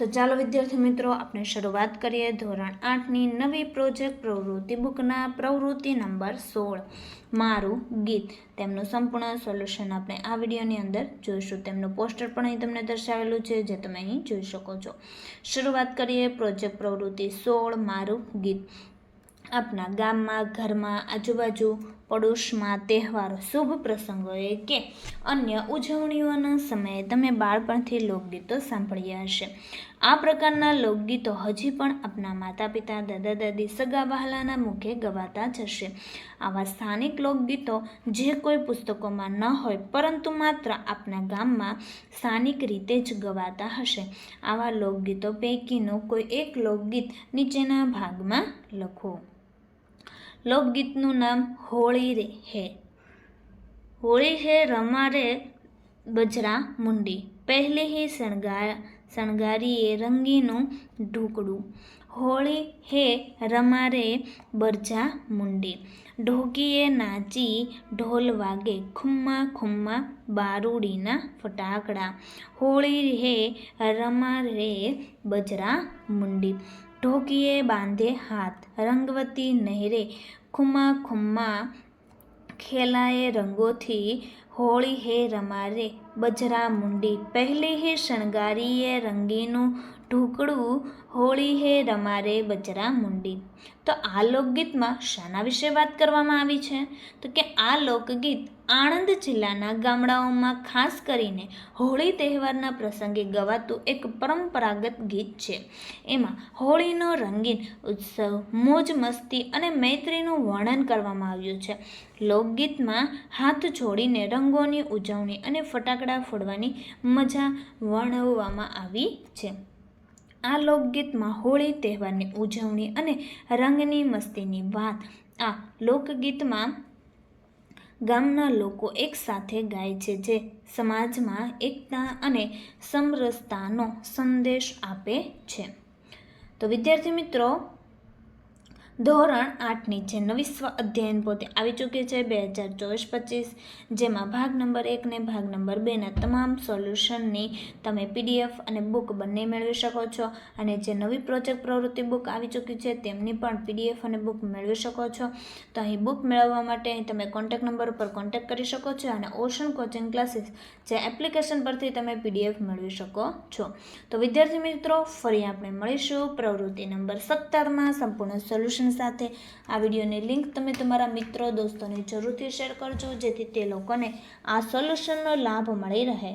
તો ચાલો વિદ્યાર્થી મિત્રો, આપણે શરૂઆત કરીએ ધોરણ આઠની નવી પ્રોજેક્ટ પ્રવૃત્તિ બુકના પ્રવૃત્તિ નંબર સોળ. મારું ગીત. તેમનું સંપૂર્ણ સોલ્યુશન આપણે આ વિડીયોની અંદર જોઈશું. તેમનું પોસ્ટર પણ અહીં તમને દર્શાવેલું છે, જે તમે અહીં જોઈ શકો છો. શરૂઆત કરીએ પ્રોજેક્ટ પ્રવૃત્તિ સોળ, મારું ગીત. આપના ગામમાં, ઘરમાં, આજુબાજુ પડોશમાં તહેવારો, શુભ પ્રસંગોએ કે અન્ય ઉજવણીઓના સમયે તમે બાળપણથી લોકગીતો સાંભળ્યા હશે. આ પ્રકારના લોકગીતો હજી પણ આપના માતા પિતા દાદા, દાદી, સગા વહાલાના મુખે ગવાતા જ હશે. આવા સ્થાનિક લોકગીતો જે કોઈ પુસ્તકોમાં ન હોય, પરંતુ માત્ર આપના ગામમાં સ્થાનિક રીતે જ ગવાતા હશે. આવા લોકગીતો પૈકીનું કોઈ એક લોકગીત નીચેના ભાગમાં લખો. લોકગીતનું નામ હોળી રે હે. હોળી હે રમારે બજરા મુંડી. પહેલી હે શણગાર, શણગારીએ રંગીનું ઢૂકડું હોળી હે રમારે બરજા મુંડી. ઢોકીએ નાચી ઢોલ વાગે ખુમ્મા ખુમ્મા બારૂડીના ફટાકડા. હોળી હે રમારે બજરા મુંડી. ઢોકીએ બાંધે હાથ, રંગવતી નહેરે ખુમા ખુમ્મા ખેલાએ રંગોથી હોળી હે રમારે, બજરા મુંડી, પહેલી હે શણગારીએ રંગીનું ઢૂકડું હોળી હે રમારે બજરા મુંડી. તો આ લોકગીતમાં શાના વિશે વાત કરવામાં આવી છે? તો કે આ લોકગીત આણંદ જિલ્લાના ગામડાઓમાં ખાસ કરીને હોળી તહેવારના પ્રસંગે ગવાતું એક પરંપરાગત ગીત છે. એમાં હોળીનો રંગીન ઉત્સવ, મોજ મસ્તી અને મૈત્રીનું વર્ણન કરવામાં આવ્યું છે. લોકગીતમાં હાથ જોડીને રંગોની ઉજવણી અને ફટાકડા ફોડવાની મજા વર્ણવવામાં આવી છે. આ લોકગીતમાં હોળી તહેવારની ઉજવણી અને રંગની મસ્તીની વાત. આ લોકગીતમાં ગામના લોકો એકસાથે ગાય છે જે સમાજમાં એકતા અને સમરસતાનો સંદેશ આપે છે. તો વિદ્યાર્થી મિત્રો ધોરણ આઠની જે નવી સ્વ અધ્યયન પોતે આવી ચૂકી છે બે હજાર ચોવીસ પચીસ. જેમાં ભાગ નંબર એકને ભાગ નંબર બેના તમામ સોલ્યુશનની તમે પીડીએફ અને બુક બંને મેળવી શકો છો. અને જે નવી પ્રોજેક્ટ પ્રવૃત્તિ બુક આવી ચૂકી છે તેમની પણ પીડીએફ અને બુક મેળવી શકો છો. તો અહીં બુક મેળવવા માટે તમે કોન્ટેક નંબર ઉપર કોન્ટેક કરી શકો છો અને ઓશન કોચિંગ ક્લાસીસ જે એપ્લિકેશન પરથી તમે પીડીએફ મેળવી શકો છો. તો વિદ્યાર્થી મિત્રો, ફરી આપણે મળીશું પ્રવૃત્તિ નંબર સત્તરમાં સંપૂર્ણ સોલ્યુશન સાથે આ વિડીયોની લિંક તમે તમારા મિત્રો, દોસ્તોને જરૂરથી શેર કરજો, જેથી તે લોકોને આ સોલ્યુશનનો લાભ મળી રહે.